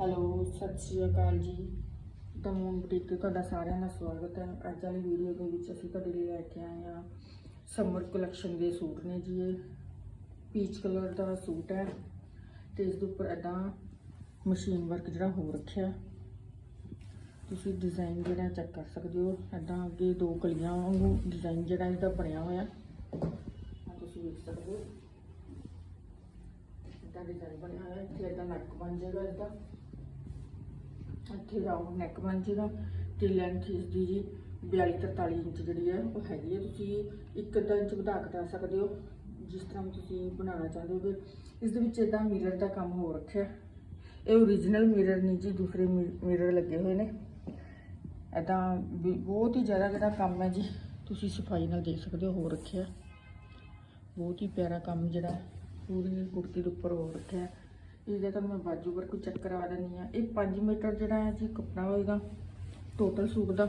Hello, ਸਤਿ ਸ਼੍ਰੀ ਅਕਾਲ ਜੀ। ਦਮੂਨ boutique ਤੇ ਤੁਹਾਡਾ ਸਾਰਿਆਂ ਦਾ ਸਵਾਗਤ ਹੈ। ਅੱਜ ਵਾਲੀ ਵੀਡੀਓ ਦੇ ਵਿੱਚ ਅਸੀਂ ਤੁਹਾਡੇ ਲਈ ਲੈ ਕੇ ਆਏ ਹਾਂ ਸਮਰ ਕਲੈਕਸ਼ਨ ਦੇ ਸੂਟ ਨੇ ਜੀ ਇਹ। ਪੀਚ ਕਲਰ ਦਾ ਸੂਟ ਹੈ ਤੇ ਇਸ ਦੇ ਉੱਪਰ ਐਦਾਂ ਮਸ਼ੀਨ ਵਰਕ ਜਿਹੜਾ ਹੋ ਰੱਖਿਆ। ਤੁਸੀਂ ਡਿਜ਼ਾਈਨ ਜਿਹੜਾ ਚੈੱਕ ਕਰ ਸਕਦੇ ਹੋ। ਐਦਾਂ ਅੱਗੇ ਦੋ ਕਲੀਆਂ ਵਾਂਗੂ ਡਿਜ਼ਾਈਨ ਜਿਹੜਾ ਇਹਦਾ ਬਣਿਆ ਹੋਇਆ। ਤੁਸੀਂ ਵੇਖ ਸਕਦੇ ਹੋ। ਇਦਾਂ ਡਿਜ਼ਾਈਨ ਬਣਿਆ ਹੋਇਆ। ਇੱਥੇ ਇਦਾਂ ਨੱਕ ਬਣ ਜਾਏਗਾ ਇਦਾਂ ਇੱਥੇ ਰਾਉਂਡ ਨੈਕ ਬਣ ਜਾਏਗਾ ਤੇ ਲੈਂਥ ਇਸ ਦੀ ਜੀ 42 43 ਇੰਚ ਜਿਹੜੀ ਹੈ ਉਹ ਹੈਗੀ ਹੈ। ਤੁਸੀਂ ਇੱਕ ਅੱਧਾ ਇੰਚ ਵਧਾ ਘਟਾ ਸਕਦੇ ਹੋ ਜਿਸ ਤਰ੍ਹਾਂ ਤੁਸੀਂ ਬਣਾਉਣਾ ਚਾਹੁੰਦੇ ਹੋਗੇ ਇਸ ਦੇ ਵਿੱਚ ਇਦਾਂ ਮਿਰਰ ਦਾ ਕੰਮ ਹੋ ਰੱਖਿਆ। ਇਹ ਓਰੀਜਨਲ ਮਿਰਰ ਨਹੀਂ ਜੀ, ਦੂਸਰੇ ਮਿਰਰ ਲੱਗੇ ਹੋਏ ਨੇ। ਇਦਾਂ ਵੀ ਬਹੁਤ ਹੀ ਜ਼ਿਆਦਾ ਜਿਹੜਾ ਕੰਮ ਹੈ ਜੀ, ਤੁਸੀਂ ਸਫ਼ਾਈ ਨਾਲ ਦੇਖ ਸਕਦੇ ਹੋ ਹੋ ਰੱਖਿਆ। ਬਹੁਤ ਹੀ ਪਿਆਰਾ ਕੰਮ ਜਿਹੜਾ ਪੂਰੀ ਕੁੜਤੀ ਦੇ ਉੱਪਰ ਹੋ ਰੱਖਿਆ। ਇਹਦਾ ਤੁਹਾਨੂੰ ਮੈਂ ਬਾਜੂ ਵਰਕ ਚੈੱਕ ਕਰਵਾ ਦਿੰਦੀ ਆ। ਇਹ 5 ਮੀਟਰ ਜਿਹੜਾ ਹੈ ਜੀ ਕੱਪੜਾ ਹੋਏਗਾ ਟੋਟਲ ਸੂਟ ਦਾ।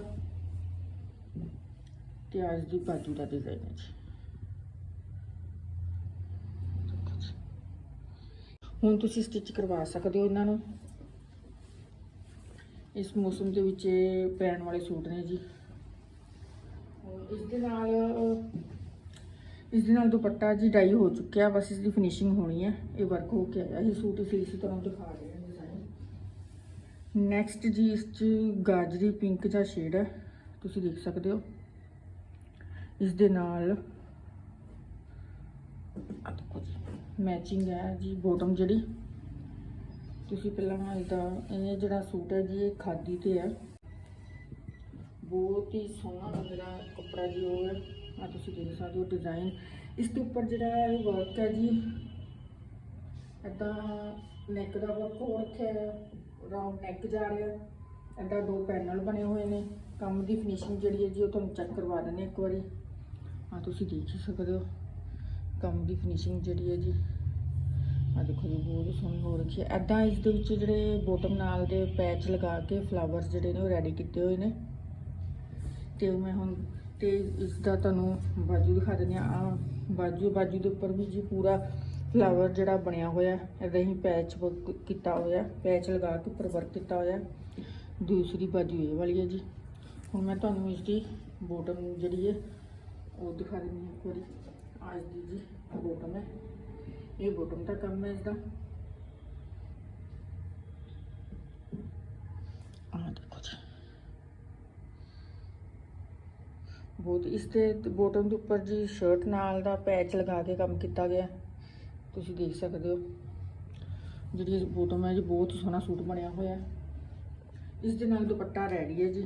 ਤੇ ਅੱਜ ਦੀ ਬਾਜੂ ਦਾ ਡਿਜ਼ਾਈਨ ਹੈ ਜੀ। ਹੁਣ ਤੁਸੀਂ ਸਟਿਚ ਕਰਵਾ ਸਕਦੇ ਹੋ ਇਹਨਾਂ ਨੂੰ। ਇਸ ਮੌਸਮ ਦੇ ਵਿੱਚ ਇਹ ਪੈਣ ਵਾਲੇ ਸੂਟ ਨੇ ਜੀ। ਇਸ ਦੇ ਨਾਲ ਇਸ ਦੇ ਨਾਲ ਦੁਪੱਟਾ ਜੀ ਡਾਈ ਹੋ ਚੁੱਕਿਆ, ਬਸ ਇਸ ਦੀ ਫਿਨਿਸ਼ਿੰਗ ਹੋਣੀ ਹੈ ਇਹ ਵਰਕ ਹੋ ਕੇ ਆਇਆ। ਇਹ ਸੂਟ ਅਸੀਂ ਇਸ ਤਰ੍ਹਾਂ ਦਿਖਾ ਰਹੇ ਹਾਂ ਡਿਜ਼ਾਈਨ ਨੈਕਸਟ ਜੀ ਇਸ ਚ ਗਾਜਰੀ ਪਿੰਕ ਦਾ ਸ਼ੇਡ ਹੈ ਤੁਸੀਂ ਦੇਖ ਸਕਦੇ ਹੋ। ਇਸ ਦੇ ਨਾਲ ਮੈਚਿੰਗ ਹੈ ਜੀ ਬੋਟਮ ਜਿਹੜੀ। ਤੁਸੀਂ ਪਹਿਲਾਂ ਇਹਦਾ ਇਹ ਜਿਹੜਾ ਸੂਟ ਹੈ ਜੀ, ਇਹ ਖਾਦੀ ਤੇ ਹੈ ਬਹੁਤ ਹੀ ਸੋਹਣਾ ਜਿਹੜਾ ਕੱਪੜਾ ਜੀ ਉਹ। ਹੈ ਆ ਤੁਸੀਂ ਦੇਖ ਸਕਦੇ ਹੋ ਡਿਜ਼ਾਈਨ ਇਸ ਦੇ ਉੱਪਰ ਜਿਹੜਾ ਇਹ ਵਰਕ ਹੈ ਜੀ ਇਦਾਂ ਨੈਕ ਦਾ ਵਰਕ ਹੋ ਰੱਖਿਆ ਹੈ ਰਾਉਂਡ ਨੈਕ ਜਾ ਰਿਹਾ ਇਦਾਂ ਦੋ ਪੈਨਲ ਬਣੇ ਹੋਏ ਨੇ। ਕੰਮ ਦੀ ਫਿਨਿਸ਼ਿੰਗ ਜਿਹੜੀ ਹੈ ਜੀ, ਉਹ ਤੁਹਾਨੂੰ ਚੈੱਕ ਕਰਵਾ ਦਿੰਦੇ ਇੱਕ ਵਾਰੀ। ਆ ਤੁਸੀਂ ਦੇਖ ਹੀ ਸਕਦੇ ਹੋ, ਕੰਮ ਦੀ ਫਿਨਿਸ਼ਿੰਗ ਜਿਹੜੀ ਹੈ ਜੀ। ਆ ਦੇਖੋ ਜੀ, ਬਹੁਤ ਸੋਹਣੀ ਹੋ ਰੱਖੀ ਹੈ। ਐਦਾਂ ਇਸ ਦੇ ਵਿੱਚ ਜਿਹੜੇ ਬੋਟਮ ਨਾਲ ਦੇ ਪੈਚ ਲਗਾ ਕੇ ਫਲਾਵਰਸ ਜਿਹੜੇ ਨੇ ਉਹ ਰੈਡੀ ਕੀਤੇ ਹੋਏ ਨੇ। ਤੇ ਮੈਂ ਹੁਣ ਤੇ ਇਸ ਦਾ ਤੁਹਾਨੂੰ ਬਾਜੂ ਦਿਖਾ ਦਿੰਦੀ ਆ ਆਹ ਬਾਜੂ ਬਾਜੂ ਦੇ ਉੱਪਰ ਵੀ ਜੀ ਪੂਰਾ ਫਲਾਵਰ ਜਿਹੜਾ ਬਣਿਆ ਹੋਇਆ ਇਹਦਾ ਹੀ ਪੈਚ ਵਰਕ ਕੀਤਾ ਹੋਇਆ ਪੈਚ ਲਗਾ ਕੇ ਉੱਪਰ ਵਰਕ ਕੀਤਾ ਹੋਇਆ ਦੂਸਰੀ ਬਾਜੂ ਇਹ ਵਾਲੀ ਹੈ ਜੀ। ਹੁਣ ਮੈਂ ਤੁਹਾਨੂੰ ਇਸ ਦੀ ਬੋਟਮ ਜਿਹੜੀ ਹੈ, ਉਹ ਦਿਖਾ ਦਿੰਦੀ ਹਾਂ ਇੱਕ ਵਾਰੀ। ਅੱਜ ਦੀ ਜੀ ਬੋਟਮ ਹੈ। ਇਹ ਬੋਟਮ ਦਾ ਕੰਮ ਹੈ ਇਸ ਦਾ ਆਹ ਦੇਖੋ ਜੀ ਬਹੁਤ। ਇਸ ਤੇ ਬੋਟਮ ਦੇ ਉੱਪਰ ਜੀ ਸ਼ਰਟ ਨਾਲ ਦਾ ਪੈਚ ਲਗਾ ਕੇ ਕੰਮ ਕੀਤਾ ਗਿਆ। ਤੁਸੀਂ ਦੇਖ ਸਕਦੇ ਹੋ। ਜਿਹੜੀ ਬੋਟਮ ਹੈ ਜੀ, ਬਹੁਤ ਸੋਹਣਾ ਸੂਟ ਬਣਿਆ ਹੋਇਆ ਹੈ। ਇਸ ਦੇ ਨਾਲ ਦੁਪੱਟਾ ਰੈਡੀ ਹੈ ਜੀ।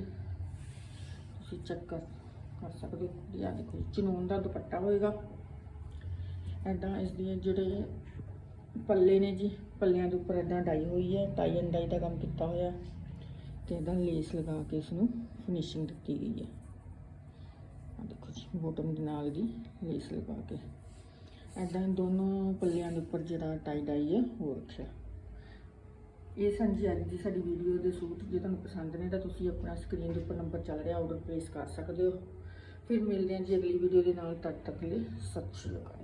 ਤੁਸੀਂ ਚੈੱਕ ਕਰ ਕਰ ਸਕਦੇ ਹੋ। ਜੀ ਆਹ ਦੇਖੋ ਚਨੂਨ ਦਾ ਦੁਪੱਟਾ ਹੋਏਗਾ। ਐਦਾਂ ਇਸ ਦੀਆਂ ਜਿਹੜੇ ਪੱਲੇ ਨੇ ਜੀ, ਪੱਲਿਆਂ ਦੇ ਉੱਪਰ ਐਦਾਂ ਡਾਈ ਹੋਈ ਹੈ। ਟਾਈ ਐਂਡ ਡਾਈ ਦਾ ਕੰਮ ਕੀਤਾ ਹੋਇਆ ਹੈ। ਤੇ ਐਦਾਂ ਲੇਸ ਲਗਾ ਕੇ ਇਸ ਨੂੰ ਫਿਨਿਸ਼ਿੰਗ ਦਿੱਤੀ ਗਈ ਹੈ। ਦੇਖੋ ਜੀ ਬੋਟਮ ਦੇ ਨਾਲ ਦੀ ਲੇਸ ਲਗਾ ਕੇ। ਐਦਾਂ ਹੀ ਦੋਨੋਂ ਪੱਲਿਆਂ ਦੇ ਉੱਪਰ ਜਿਹੜਾ ਟਾਈ ਡਾਈ ਹੈ ਉਹ ਰੱਖਿਆ। ਇਹ ਸਨ ਜੀ ਅੱਜ ਦੀ ਸਾਡੀ ਵੀਡੀਓ ਦੇ ਸੂਟ ਜੇ ਤੁਹਾਨੂੰ ਪਸੰਦ ਨੇ ਤਾਂ ਤੁਸੀਂ ਆਪਣਾ ਸਕਰੀਨ ਦੇ ਉੱਪਰ ਨੰਬਰ ਚੱਲ ਰਿਹਾ ਆਰਡਰ ਪਲੇਸ ਕਰ ਸਕਦੇ ਹੋ। ਫਿਰ ਮਿਲਦੇ ਹਾਂ ਜੀ ਅਗਲੀ ਵੀਡੀਓ ਦੇ ਨਾਲ, ਤਦ ਤੱਕ ਲਈ ਸਤਿ ਸ਼੍ਰੀ ਅਕਾਲ।